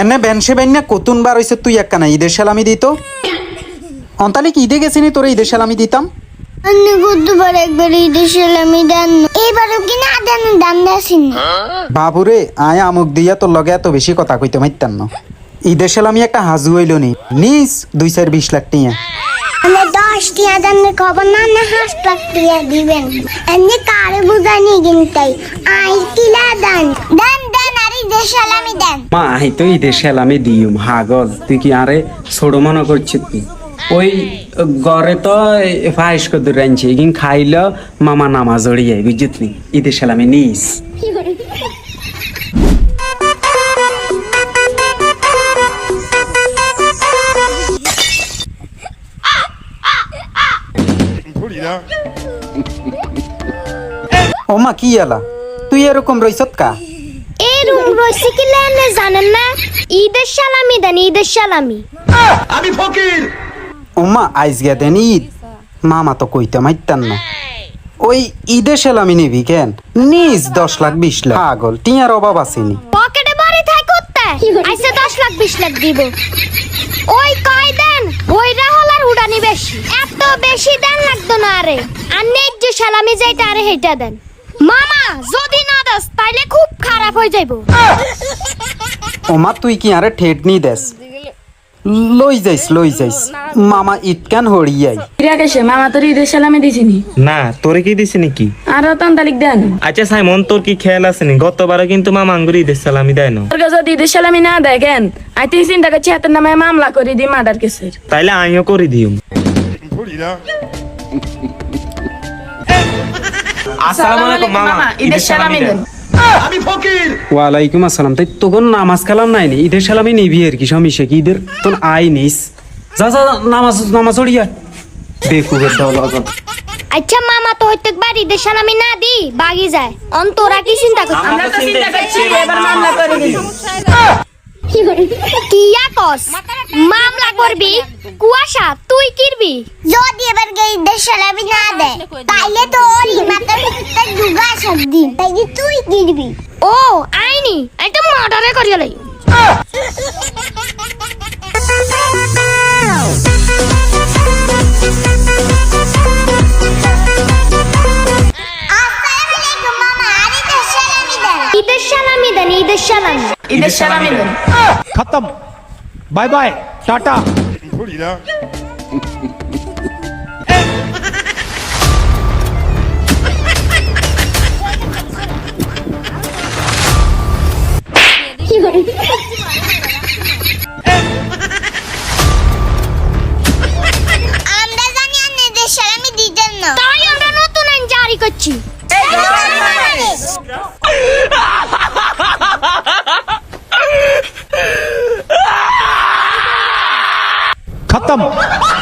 এনে বেনসে বেন্যা কতুন বার হইছে তুই একখানা ঈদের সালামি দিত? অন্তালি কি ঈদে গেছিনি তোরে ঈদের সালামি দিতাম? অন্য বুধবার একবার ঈদের সালামি দেন। এইবারও কি না দেন দাম দেন বাবুরে আয় আমুক দিয়া তোর লগে এত বেশি কথা কইতে মাইতাম না। ঈদের সালামি একটা হাজু হইল নি। নিস দুই চার বিশ লাখ টিয়া। দশ টিয়া দানের খবর না না হাঁস লাখ টিয়া দিবেন। এমনি কারে বুঝানি কিনতাই আই কিলা দেন। দেন দেন আর ঈদের সালামি দেন। মা আই তো ঈদের সালামি দিউম হাগল তুই কি আরে ছোট মনে করছিস তুই? ওই ঘরে তো ফাইস কত রাঁধছে এগিন খাইল মামা নামাজ জড়িয়ে বুঝছিস নি ঈদের সালামি নিস। ও মা কি এলা তুই এরকম রইছত কা? এই কি লেনে জানেন না? ঈদের সালামি দেন ঈদের সালামি। ওমা আইজ দেন ঈদ। মামা তো কইতে মাইতাম না। ওই ঈদের সালামি নিবি কেন? নিজ দশ লাখ বিশ লাখ। পাগল টিয়ার অভাব আসেনি। পকেটে বাড়ি থাই করতে আইসে দশ লাখ বিশ লাখ দিব। ওই কয় দেন? উড়ানি বেশি। এত বেশি দেন লাগতো না আরে। আর নেক যে সালামি যেটা আরে হেটা দেন। মামা যদি দাস তাইলে খুব খারাপ হয়ে যাইবো। ওমা তুই কি আরে ঠেট নি দেস? লই যাইস লই যাইস। মামা ঈদ কেন হরিয়াই ফিরাকেশে মামা তোর ঈদের সালামি দিছিনি। না তোরে কি দিছি নাকি আর তন তালিক দেন। আচ্ছা সাইমন তোর কি খেয়াল আছে নি? গতবারে কিন্তু মামা আঙ্গুরি ঈদের সালামি দেয় না। তোর কাছে যদি ঈদের সালামি না দেয় কেন? আই তুই চিন্তা করছি হাতের নামে মামলা করে দিই মার্ডার কেসের। তাইলে আমিও করে দিও আসসালামু আলাইকুম মামা। ঈদের সালামি দেন। ওয়ালাইকুম আসসালাম। তাই তখন নামাজ কালাম নাই নি ঈদের সালামি নিবি আর কি সমস্যা কি ঈদের? তোর আই নিস। যা যা নামাজ নামাজ ওড়িয়া বেকুবের দল অগত আচ্ছা মামা তো হইতে বাড়ি ঈদের সালামি না দি বাগি যায়। অন্তরা কি চিন্তা করছিস আমরা তো চিন্তা করছি এবার মামলা করে দিই কিয়া কস? মামলা করবি? কুয়াশা তুই কিরবি? যদি এবার গে ঈদের না দে তাইলে তো ওর হিমাতে ভিতরে দুগা সবদি তাইলে তুই কিরবি? ও আইনি এটা মার্ডারে করিয়া লাই। खत्म बाय बाय टाटा も。